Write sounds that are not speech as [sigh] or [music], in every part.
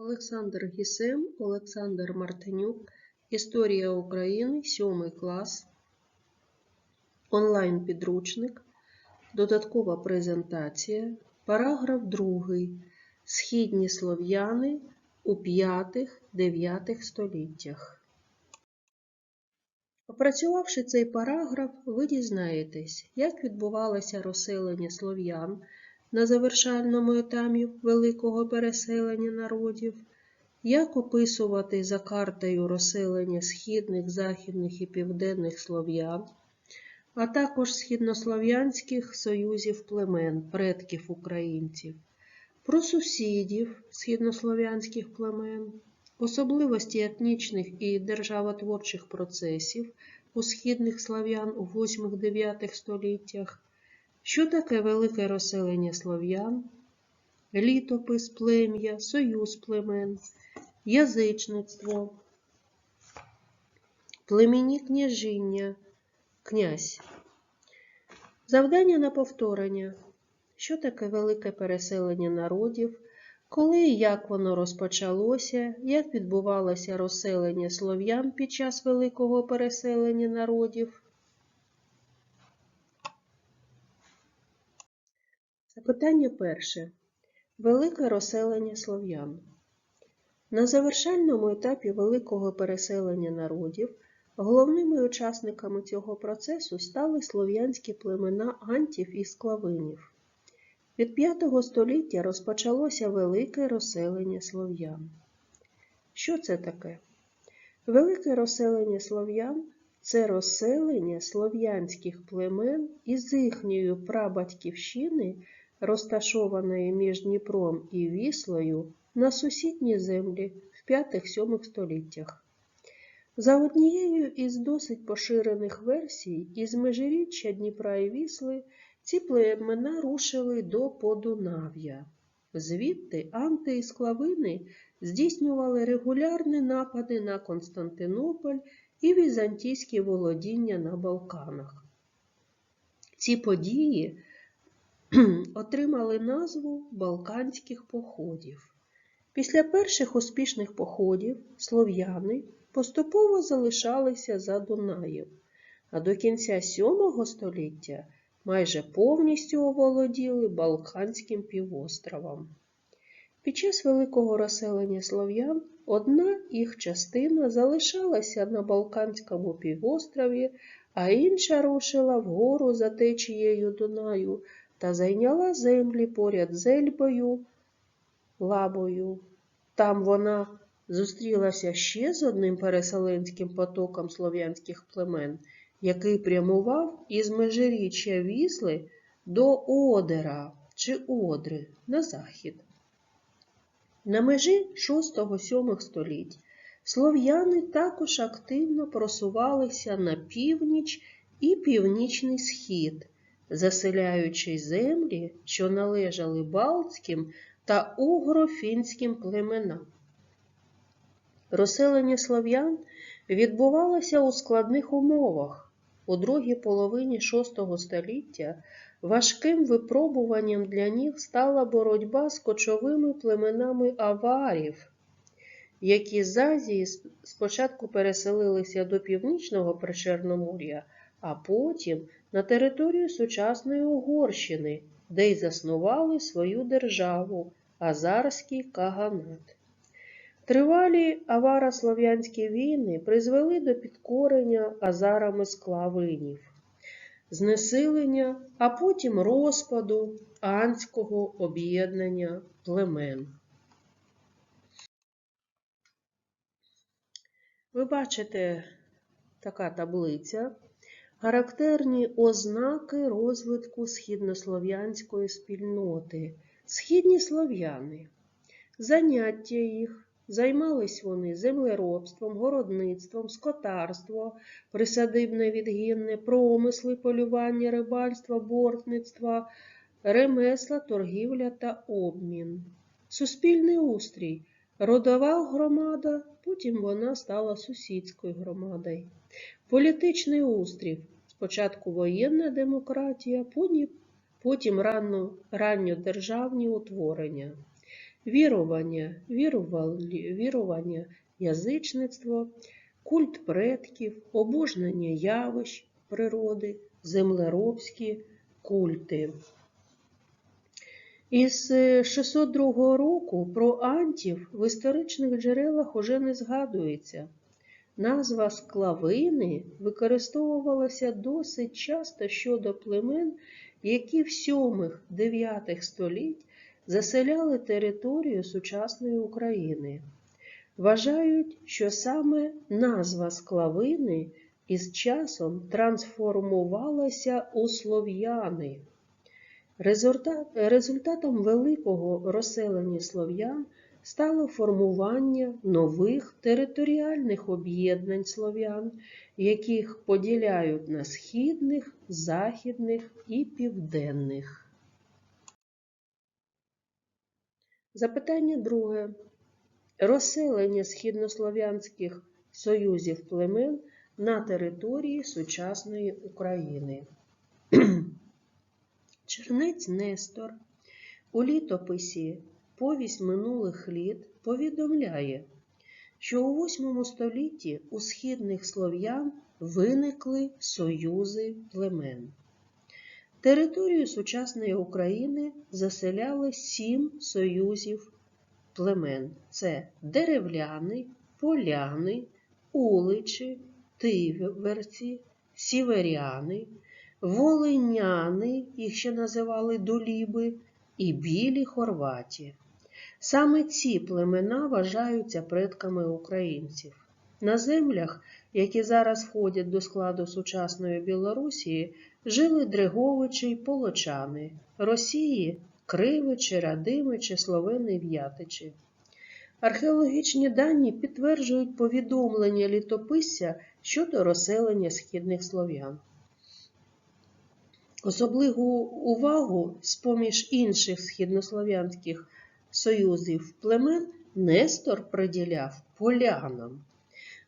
Олександр Гісем, Олександр Мартинюк. Історія України, 7 клас. Онлайн-підручник. Додаткова презентація. Параграф 2. Східні слов'яни у 5-9 століттях. Опрацювавши цей параграф, ви дізнаєтесь, як відбувалося розселення слов'ян на завершальному етапі великого переселення народів, як описувати за картою розселення східних, західних і південних слов'ян, а також східнослов'янських союзів племен, предків українців, про сусідів східнослов'янських племен, особливості етнічних і державотворчих процесів у східних слав'ян у 8-9 століттях, що таке велике розселення слов'ян, літопис плем'я, союз племен, язичництво, племінні княжіння, князь. Завдання на повторення. Що таке велике переселення народів, коли і як воно розпочалося, як відбувалося розселення слов'ян під час великого переселення народів? Запитання перше. Велике розселення слов'ян. На завершальному етапі великого переселення народів головними учасниками цього процесу стали слов'янські племена антів і склавинів. Від V століття розпочалося велике розселення слов'ян. Що це таке? Велике розселення слов'ян це розселення слов'янських племен із їхньої прабатьківщини, розташованої між Дніпром і Віслою, на сусідні землі в 5-7 століттях. За однією із досить поширених версій, із межиріччя Дніпра і Вісли ці племена рушили до Подунав'я. Звідти анти і склавини здійснювали регулярні напади на Константинополь і візантійські володіння на Балканах. Ці події [clears throat] отримали назву Балканських походів. Після перших успішних походів слов'яни поступово залишалися за Дунаєм, а до кінця VII століття майже повністю оволоділи Балканським півостровом. Під час великого розселення слов'ян одна їх частина залишалася на Балканському півострові, а інша рушила вгору за течією Дунаю та зайняла землі поряд з Ельбою, Лабою. Там вона зустрілася ще з одним переселенським потоком слов'янських племен, який прямував із межиріччя Вісли до Одера чи Одри на захід. На межі 6-7 століть слов'яни також активно просувалися на північ і північний схід, заселяючи землі, що належали Балтським та угрофінським племенам. Розселення слов'ян відбувалося у складних умовах. У другій половині VI століття важким випробуванням для них стала боротьба з кочовими племенами аварів, які з Азії спочатку переселилися до північного Причорномор'я, а потім на територію сучасної Угорщини, де й заснували свою державу Азарський Каганат. Тривалі аваро-слов'янські війни призвели до підкорення азарами склавинів, знесилення, а потім розпаду анського об'єднання племен. Ви бачите така таблиця. Характерні ознаки розвитку східнослов'янської спільноти. Східні слов'яни. Заняття їх. Займались вони землеробством, городництвом, скотарством, присадибне відгінне, промисли, полювання, рибальство, бортництво, ремесла, торгівля та обмін. Суспільний устрій. Родова громада, потім вона стала сусідською громадою. Політичний устрій. Спочатку воєнна демократія, потім ранньодержавні утворення. вірування, вірування, язичництво, культ предків, обожнення явищ природи, землеробські культи. Із е, 602 року про антів в історичних джерелах уже не згадується. Назва склавини використовувалася досить часто щодо племен, які в 7-9 століть заселяли територію сучасної України. Вважають, що саме назва склавини із часом трансформувалася у слов'яни. Результат, результатом великого розселення слов'ян стало формування нових територіальних об'єднань слов'ян, яких поділяють на східних, західних і південних. Запитання друге. Розселення східнослов'янських союзів племен на території сучасної України. [clears throat] Чернець Нестор у літописі Повість минулих літ повідомляє, що у VIII столітті у східних слов'ян виникли союзи племен. Територію сучасної України заселяли сім союзів племен: це деревляни, поляни, уличі, тиверці, сіверяни, волиняни, їх ще називали дуліби, і білі хорваті. Саме ці племена вважаються предками українців. На землях, які зараз входять до складу сучасної Білорусі, жили Дреговичі й Полочани, Росії, Кривичі, Радимичі, Словени, В'ятичі. Археологічні дані підтверджують повідомлення літописця щодо розселення східних слов'ян. Особливу увагу з-поміж інших східнослов'янських союзів племен Нестор приділяв полянам.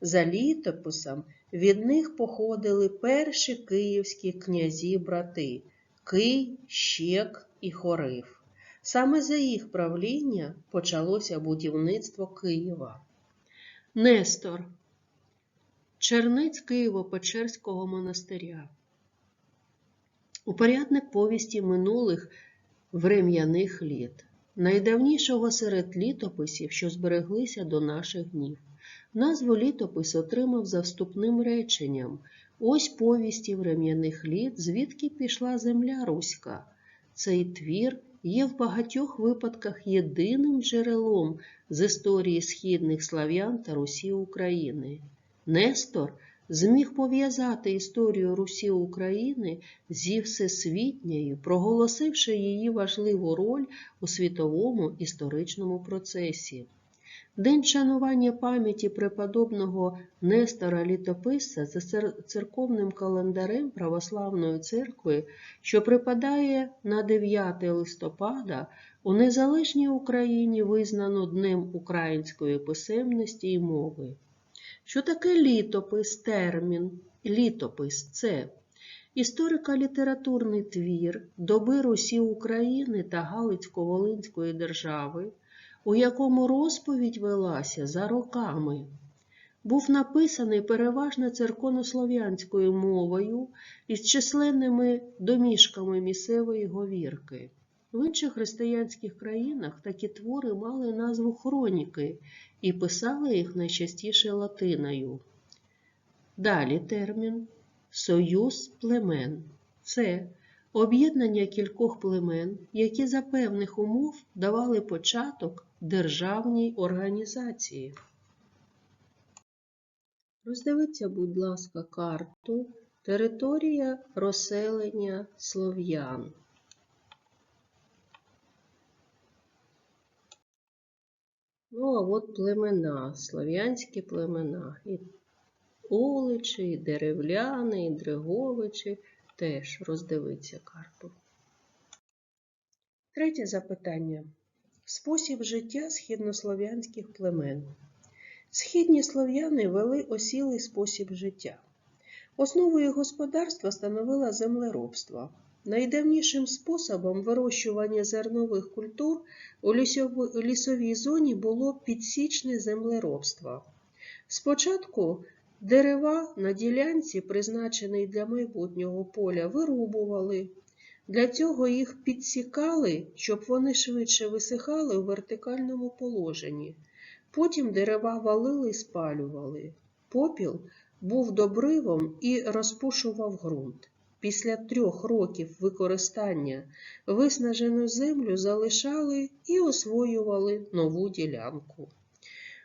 За літописом від них походили перші київські князі-брати Кий, Щек і Хорив. Саме за їх правління почалося будівництво Києва. Нестор Чернець Києво-Печерського монастиря. Упорядник повісті минулих врем'яних літ, найдавнішого серед літописів, що збереглися до наших днів. Назву літопис отримав за вступним реченням Ось повісті врем'яних літ, звідки пішла земля Руська. Цей твір є в багатьох випадках єдиним джерелом з історії східних слав'ян та Русі України. Нестор зміг пов'язати історію Русі України зі всесвітньою, проголосивши її важливу роль у світовому історичному процесі. День шанування пам'яті преподобного Нестора Літописця за церковним календарем Православної церкви, що припадає на 9 листопада, у незалежній Україні визнано Днем української писемності і мови. Що таке літопис, термін? Літопис це історико-літературний твір доби Русі України та Галицько-Волинської держави, у якому розповідь велася за роками. Був написаний переважно церковнослов'янською мовою із численними домішками місцевої говірки. В інших християнських країнах такі твори мали назву хроніки і писали їх найчастіше латиною. Далі термін Союз племен. Це об'єднання кількох племен, які за певних умов давали початок державній організації. Роздивіться, будь ласка, карту Територія розселення слов'ян. Ну, а от племена, слов'янські племена. І Уличі, і деревляни, і дреговичі. Теж роздивиться карту. Третє запитання. Спосіб життя східнослов'янських племен. Східні слов'яни вели осілий спосіб життя. Основою господарства становило землеробство. Найдавнішим способом вирощування зернових культур у лісовій зоні було підсічне землеробство. Спочатку дерева на ділянці, призначений для майбутнього поля, вирубували. Для цього їх підсікали, щоб вони швидше висихали у вертикальному положенні. Потім дерева валили і спалювали. Попіл був добривом і розпушував ґрунт. Після трьох років використання виснажену землю залишали і освоювали нову ділянку.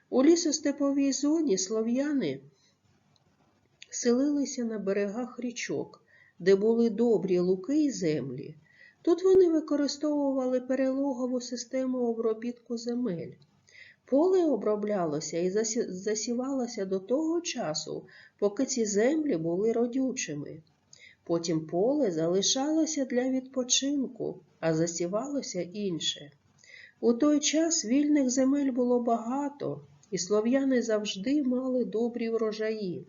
У лісостеповій зоні слов'яни селилися на берегах річок, де були добрі луки і землі. Тут вони використовували перелогову систему обробітку земель. Поле оброблялося і засівалося до того часу, поки ці землі були родючими. Потім поле залишалося для відпочинку, а засівалося інше. У той час вільних земель було багато, і слов'яни завжди мали добрі врожаї.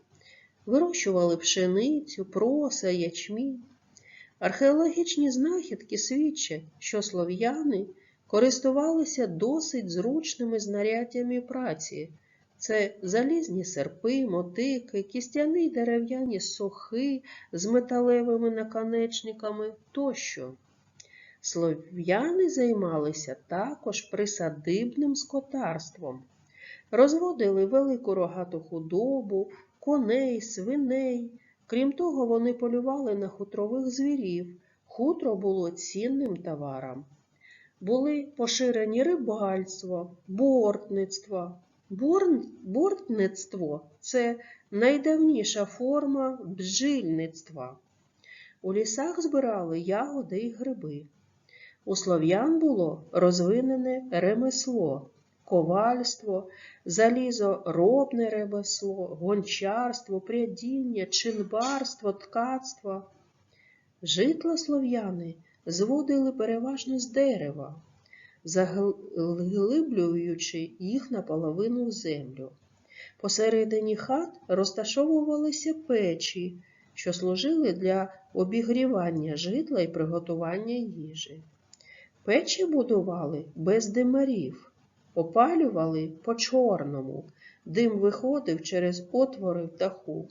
Вирощували пшеницю, проса, ячмінь. Археологічні знахідки свідчать, що слов'яни користувалися досить зручними знаряддями праці. Це залізні серпи, мотики, кістяні дерев'яні сохи з металевими наконечниками тощо. Слов'яни займалися також присадибним скотарством. Розводили велику рогату худобу, коней, свиней. Крім того, вони полювали на хутрових звірів. Хутро було цінним товаром. Були поширені рибальство, бортництво. Бортництво це найдавніша форма бджільництва. У лісах збирали ягоди і гриби. У слов'ян було розвинене ремесло, ковальство, залізоробне ремесло, гончарство, прядіння, чинбарство, ткацтво. Житла слов'яни зводили переважно з дерева, заглиблюючи їх наполовину в землю. Посередині хат розташовувалися печі, що служили для обігрівання житла і приготування їжі. Печі будували без димарів, опалювали по-чорному, дим виходив через отвори в даху.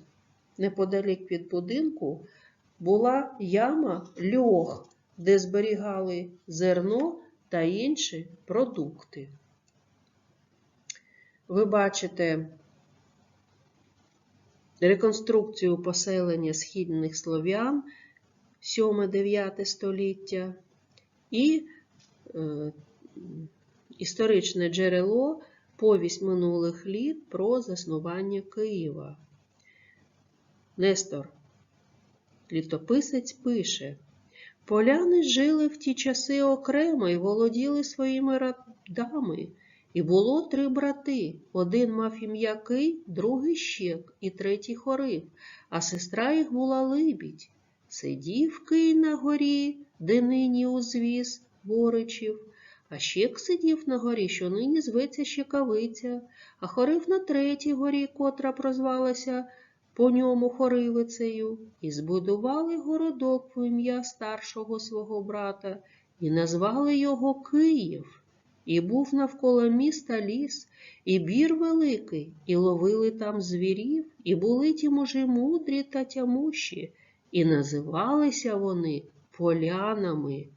Неподалік від будинку була яма льох, де зберігали зерно та інші продукти. Ви бачите реконструкцію поселення східних слов'ян 7-9 століття і е, історичне джерело повість минулих літ про заснування Києва. Нестор, літописець пише, поляни жили в ті часи окремо і володіли своїми родами. І було три брати. Один мав ім'я Кий, другий Щек і третій Хорив, а сестра їх була Либідь. Сидів Кий на горі, де нині узвіз Горичів, а Щек сидів на горі, що нині зветься Щекавиця, а Хорив на третій горі, котра прозвалася по ньому Хоривицею, і збудували городок в ім'я старшого свого брата, і назвали його Київ. І був навколо міста ліс, і бір великий, і ловили там звірів, і були ті мужі мудрі та тямущі, і називалися вони полянами.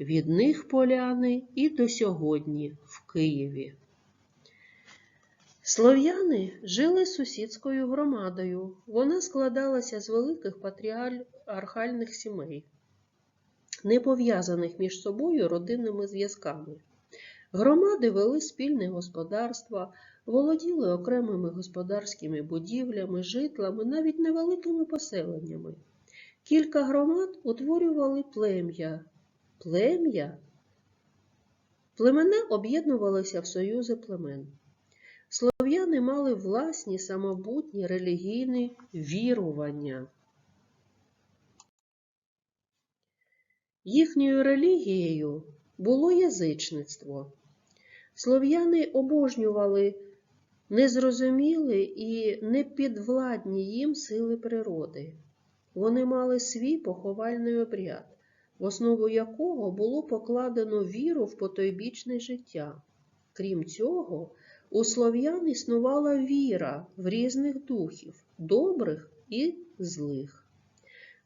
Від них поляни і до сьогодні в Києві. Слов'яни жили сусідською громадою. Вона складалася з великих патріархальних сімей, не пов'язаних між собою родинними зв'язками. Громади вели спільне господарство, володіли окремими господарськими будівлями, житлами, навіть невеликими поселеннями. Кілька громад утворювали плем'я. Плем'я? Племена об'єднувалися в союзи племен. Слов'яни мали власні самобутні релігійні вірування. Їхньою релігією було язичництво. Слов'яни обожнювали незрозумілі і непідвладні їм сили природи. Вони мали свій поховальний обряд. в основу якого було покладено віру в потойбічне життя. Крім цього, у слов'ян існувала віра в різних духів, добрих і злих.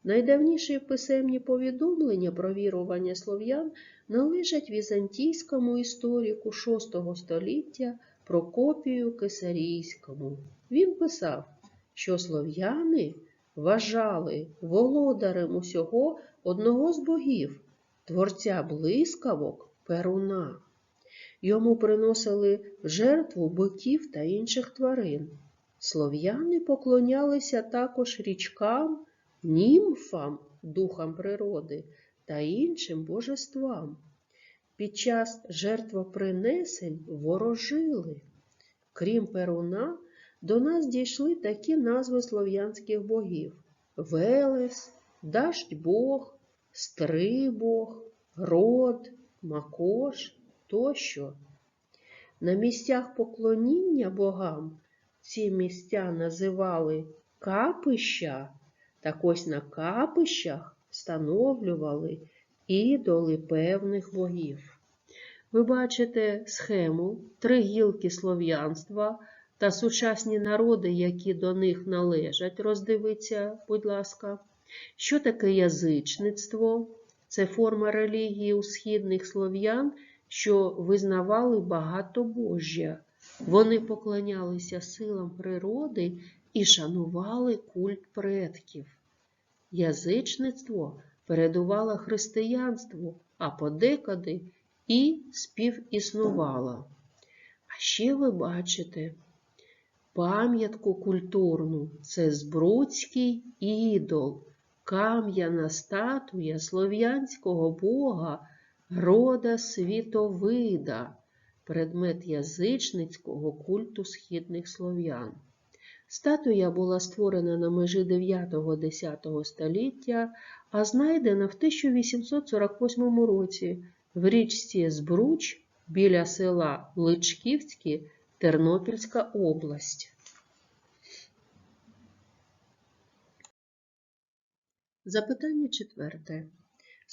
Найдавніші писемні повідомлення про вірування слов'ян належать візантійському історику VI століття Прокопію Кесарійському. Він писав, що слов'яни вважали володарем усього одного з богів, творця блискавок Перуна. Йому приносили в жертву биків та інших тварин. Слов'яни поклонялися також річкам, німфам, духам природи та іншим божествам. Під час жертвопринесень ворожили. Крім Перуна, до нас дійшли такі назви слов'янських богів Велес, Даждь Бог, Стрибог, Род, Макош тощо. На місцях поклоніння богам ці місця називали капища, так ось на капищах встановлювали ідоли певних богів. Ви бачите схему три гілки слов'янства та сучасні народи, які до них належать. Роздивіться, будь ласка. Що таке язичництво? Це форма релігії у східних слов'ян, що визнавали багатобожжя. Вони поклонялися силам природи і шанували культ предків. Язичництво передувало християнству, а подекуди і співіснувало. А ще ви бачите пам'ятку культурну це Збруцький ідол, кам'яна статуя слов'янського бога рода світовида, предмет язичницького культу східних слов'ян. Статуя була створена на межі 9-10 століття, а знайдена в 1848 році в річці Збруч біля села Личківське, Тернопільська область. Запитання четверте.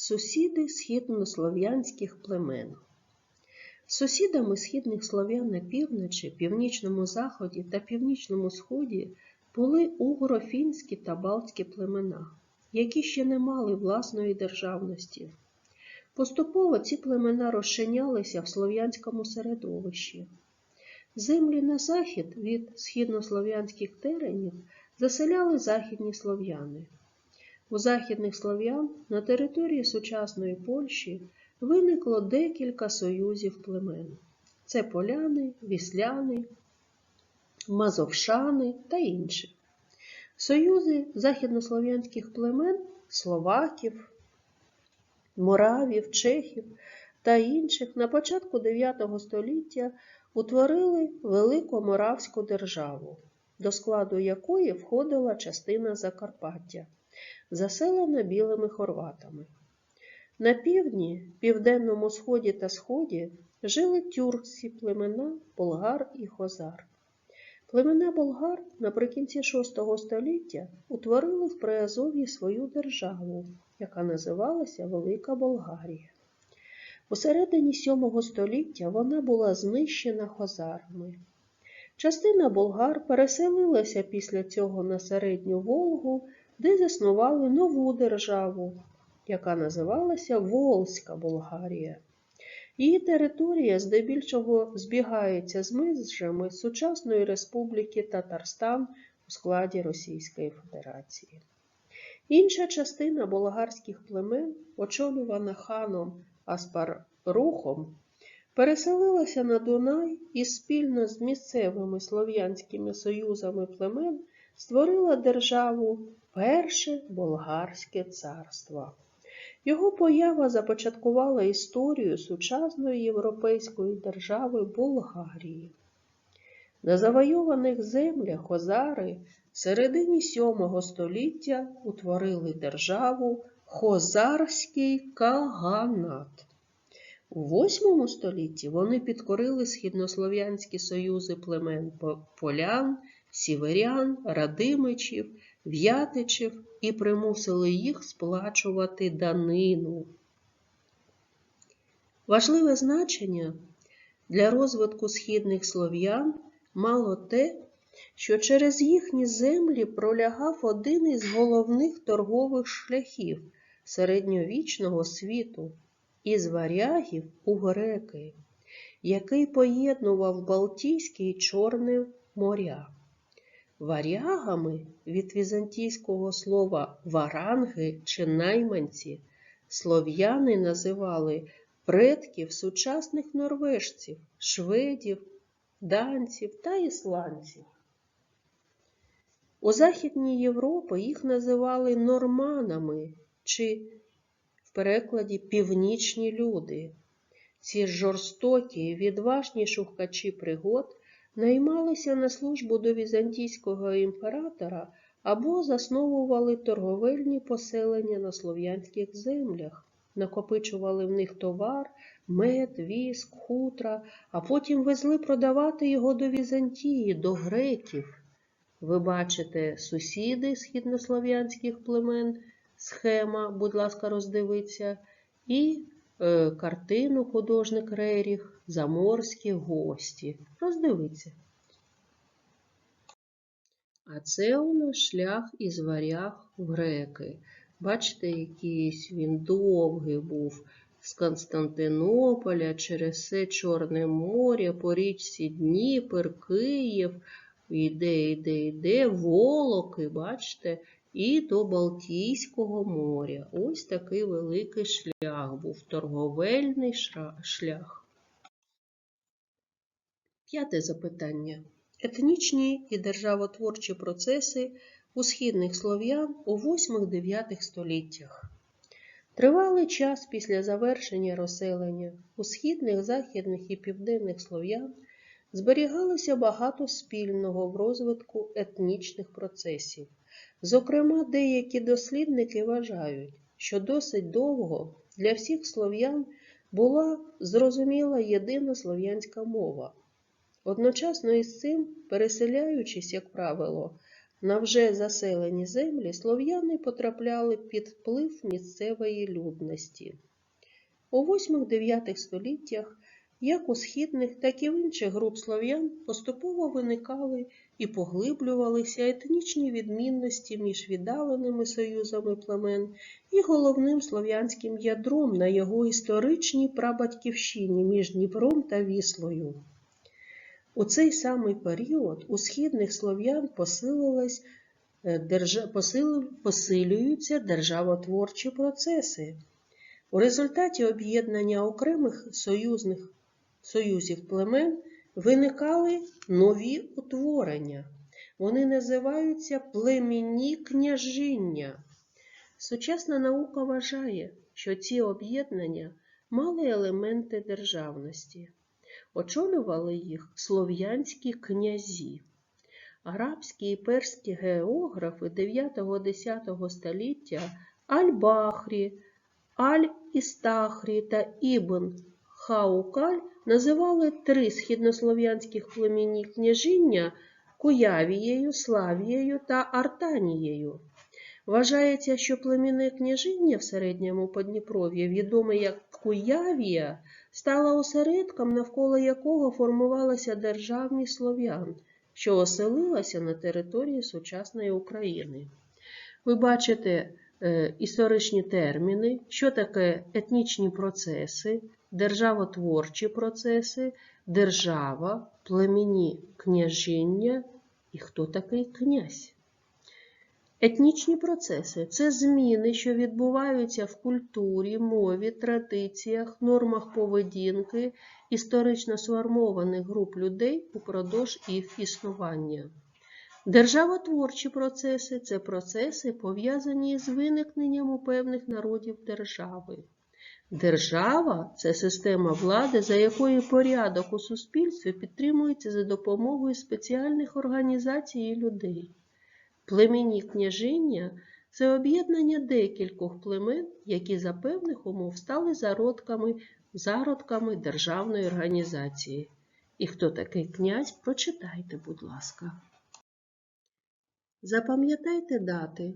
Сусіди східнослов'янських племен. Сусідами східних слов'ян на півночі, північному заході та північному сході були угрофінські та балтські племена, які ще не мали власної державності. Поступово ці племена розчинялися в слов'янському середовищі. Землі на захід від східнослов'янських теренів заселяли західні слов'яни. У західних слов'ян на території сучасної Польщі виникло декілька союзів племен. Це поляни, вісляни, мазовшани та інші. Союзи західнослов'янських племен словаків, моравів, чехів та інших на початку IX століття утворили Велику Моравську державу, до складу якої входила частина Закарпаття, заселена білими хорватами. На півдні, південному сході та сході жили тюркські племена болгар і хозар. Племена болгар наприкінці VI століття утворили в Приазов'ї свою державу, яка називалася Велика Болгарія. У середині VII століття вона була знищена хозарами. Частина болгар переселилася після цього на середню Волгу, де заснували нову державу, яка називалася Волзька Болгарія. Її територія здебільшого збігається з межами сучасної республіки Татарстан у складі Російської Федерації. Інша частина болгарських племен, очолювана ханом Аспарухом, переселилася на Дунай і спільно з місцевими слов'янськими союзами племен створила державу Перше Болгарське царство. Його поява започаткувала історію сучасної європейської держави Болгарії. На завойованих землях Хозари в середині VII століття утворили державу Хозарський Каганат. У VIII столітті вони підкорили східнослов'янські союзи племен полян, сіверян, радимичів в'ятичів і примусили їх сплачувати данину. Важливе значення для розвитку східних слов'ян мало те, що через їхні землі пролягав один із головних торгових шляхів середньовічного світу із варягів у греки, який поєднував Балтійське і Чорне моря. Варягами від візантійського слова варанги чи найманці слов'яни називали предків сучасних норвежців, шведів, данців та ісландців. У Західній Європі їх називали норманами чи в перекладі північні люди. Ці жорстокі відважні шукачі пригод наймалися на службу до візантійського імператора або засновували торговельні поселення на слов'янських землях, накопичували в них товар, мед, віск, хутра, а потім везли продавати його до Візантії, до греків. Ви бачите сусіди східнослов'янських племен, схема, будь ласка, роздивіться, і картину художник Реріх Заморські гості. Роздивіться. А це у нас шлях із варяг в греки. Бачите, якийсь він довгий був з Константинополя через все Чорне море, по річці Дніпр, Київ, йде, йде, йде, Волоки, бачите, і до Балтійського моря. Ось такий великий шлях був, торговельний шлях. П'яте запитання. Етнічні і державотворчі процеси у східних слов'ян у 8-9 століттях. Тривалий час після завершення розселення у східних, західних і південних слов'ян зберігалося багато спільного в розвитку етнічних процесів. Зокрема, деякі дослідники вважають, що досить довго для всіх слов'ян була зрозуміла єдина слов'янська мова. Одночасно із цим, переселяючись, як правило, на вже заселені землі, слов'яни потрапляли під вплив місцевої людності. У 8-9 століттях як у східних, так і в інших груп слов'ян поступово виникали і поглиблювалися етнічні відмінності між віддаленими союзами племен і головним слов'янським ядром на його історичній прабатьківщині між Дніпром та Віслою. У цей самий період у східних слов'ян е, посилюються державотворчі процеси. У результаті об'єднання окремих союзних союзів племен виникали нові утворення. Вони називаються племінні княжиння. Сучасна наука вважає, що ці об'єднання мали елементи державності. Очолювали їх слов'янські князі. Арабські і перські географи 9-10 століття Аль-Бахрі, Аль-Істахрі та Ібн Хаукаль називали три східнослов'янських племінні княжіння Куявією, Славією та Артанією. Вважається, що племінне княжіння в середньому Подніпров'ї, відоме як Куявія, стало осередком, навколо якого формувалася державність слов'ян, що оселилася на території сучасної України. Ви бачите е, історичні терміни, що таке етнічні процеси, державотворчі процеси, держава, племінні княжіння і хто такий князь. Етнічні процеси це зміни, що відбуваються в культурі, мові, традиціях, нормах поведінки історично сформованих груп людей упродовж їх існування. Державотворчі процеси це процеси, пов'язані з виникненням у певних народів держави. Держава це система влади, за якою порядок у суспільстві підтримується за допомогою спеціальних організацій і людей. Племінні княжиння це об'єднання декількох племен, які за певних умов стали зародками, зародками державної організації. І хто такий князь, прочитайте, будь ласка. Запам'ятайте дати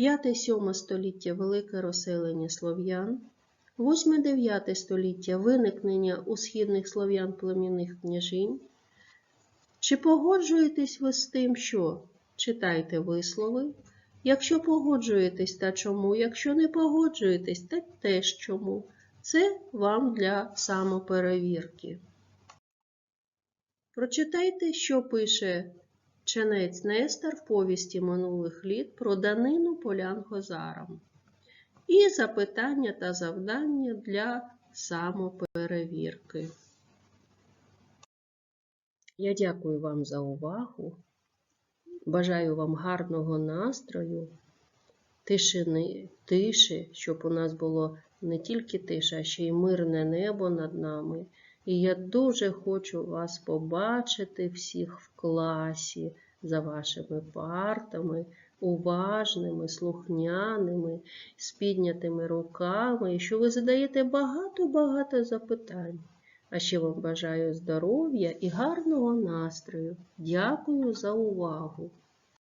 5-7 століття велике розселення слов'ян, 8-9 століття виникнення у східних слов'ян племінних княжінь. Чи погоджуєтесь ви з тим, що читайте вислови? Якщо погоджуєтесь, та чому? Якщо не погоджуєтесь, та теж чому? Це вам для самоперевірки. Прочитайте, що пише Ченець Нестор в повісті минулих літ про данину полян Гозарам. І запитання та завдання для самоперевірки. Я дякую вам за увагу. Бажаю вам гарного настрою, тишини, тиші, щоб у нас було не тільки тиша, а ще й мирне небо над нами. І я дуже хочу вас побачити всіх в класі за вашими партами, уважними, слухняними, з піднятими руками, і що ви задаєте багато-багато запитань. А ще вам бажаю здоров'я і гарного настрою. Дякую за увагу!